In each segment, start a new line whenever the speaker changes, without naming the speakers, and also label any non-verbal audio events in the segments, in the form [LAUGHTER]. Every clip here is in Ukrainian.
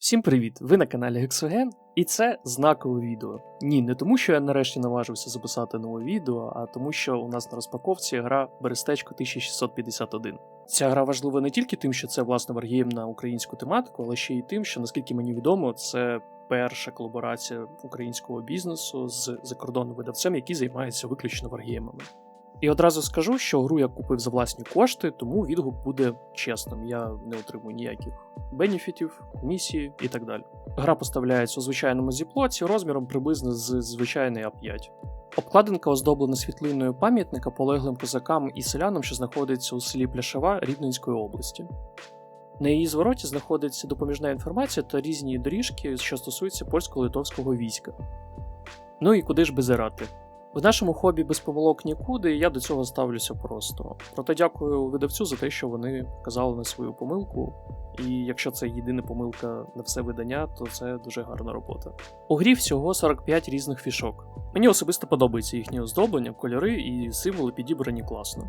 Всім привіт! Ви на каналі Гексоген, і це знакове відео. Ні, не тому, що я нарешті наважився записати нове відео, а тому, що у нас на розпаковці гра Берестечко 1651. Ця гра важлива не тільки тим, що це власне варгейм на українську тематику, але ще й тим, що наскільки мені відомо, це перша колаборація українського бізнесу з закордонним видавцем, який займається виключно варгеймами. І одразу скажу, що гру я купив за власні кошти, тому відгук буде чесним. Я не отримую ніяких бенефітів, комісії і так далі. Гра поставляється у звичайному зіплоці розміром приблизно з звичайний А5. Обкладинка оздоблена світлиною пам'ятника полеглим козакам і селянам, що знаходиться у селі Пляшева Рівненської області. На її звороті знаходиться допоміжна інформація та різні доріжки, що стосуються польсько-литовського війська. Ну і куди ж без Ерати? В нашому хобі без помилок нікуди, і я до цього ставлюся просто. Проте дякую видавцю за те, що вони вказали на свою помилку. І якщо це єдина помилка на все видання, то це дуже гарна робота. У грі всього 45 різних фішок. Мені особисто подобається їхнє оздоблення, кольори і символи підібрані класно.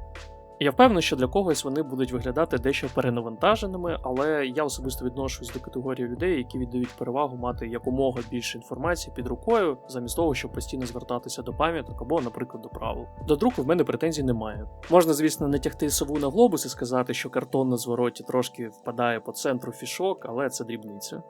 Я впевнений, що для когось вони будуть виглядати дещо перенавантаженими, але я особисто відношусь до категорії людей, які віддають перевагу мати якомога більше інформації під рукою, замість того, щоб постійно звертатися до пам'яток або, наприклад, до правил. До друку в мене претензій немає. Можна, звісно, не тягти сову на глобус і сказати, що картон на звороті трошки впадає по центру фішок, але це дрібниця.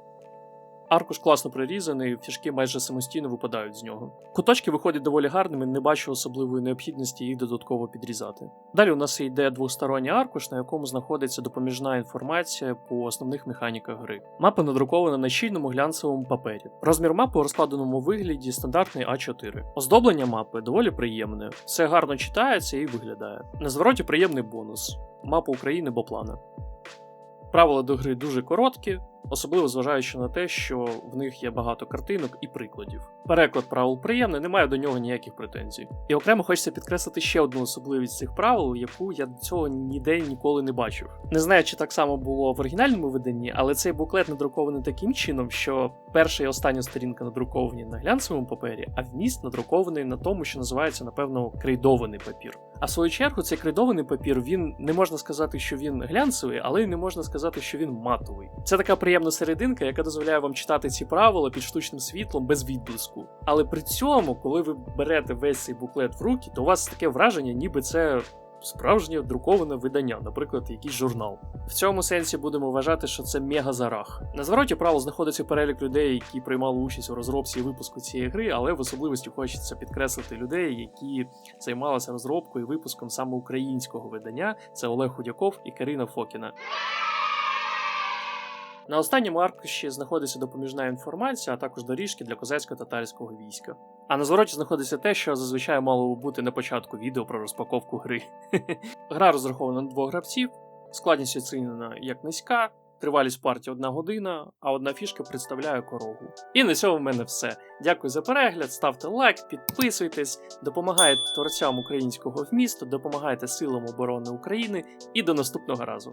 Аркуш класно прирізаний, фішки майже самостійно випадають з нього. Куточки виходять доволі гарними, не бачу особливої необхідності їх додатково підрізати. Далі у нас йде двосторонній аркуш, на якому знаходиться допоміжна інформація по основних механіках гри. Мапа надрукована на щільному глянцевому папері. Розмір мапи у розкладеному вигляді стандартний А4. Оздоблення мапи доволі приємне, все гарно читається і виглядає. На звороті приємний бонус. Мапа України Боплана. Правила до гри дуже короткі, особливо зважаючи на те, що в них є багато картинок і прикладів. Переклад правил приємний, немає до нього ніяких претензій. І окремо хочеться підкреслити ще одну особливість цих правил, яку я до цього ніде ніколи не бачив. Не знаю, чи так само було в оригінальному виданні, але цей буклет надрукований таким чином, що перша і остання сторінка надруковані на глянцевому папері, а вміст надрукований на тому, що називається, напевно, крейдований папір. А в свою чергу, цей крейдований папір, він не можна сказати, що він глянцевий, але й не можна сказати, що він матовий. Це така приємна серединка, яка дозволяє вам читати ці правила під штучним світлом без відблиску. Але при цьому, коли ви берете весь цей буклет в руки, то у вас таке враження, ніби це. Справжнє друковане видання, наприклад, якийсь журнал. В цьому сенсі будемо вважати, що це мега-зарах. На звороті правил знаходиться перелік людей, які приймали участь у розробці і випуску цієї гри, але в особливості хочеться підкреслити людей, які займалися розробкою і випуском саме українського видання. Це Олег Худяков і Каріна Фокіна. На останньому аркуші знаходиться допоміжна інформація, а також доріжки для козацько-татарського війська. А на звороті знаходиться те, що зазвичай мало бути на початку відео про розпаковку гри. [LAUGHS] Гра розрахована на двох гравців, складність оцінена як низька, тривалість партії одна година, а одна фішка представляє корогу. І на цьому в мене все. Дякую за перегляд, ставте лайк, підписуйтесь, допомагайте творцям українського вмісту, допомагайте силам оборони України і до наступного разу.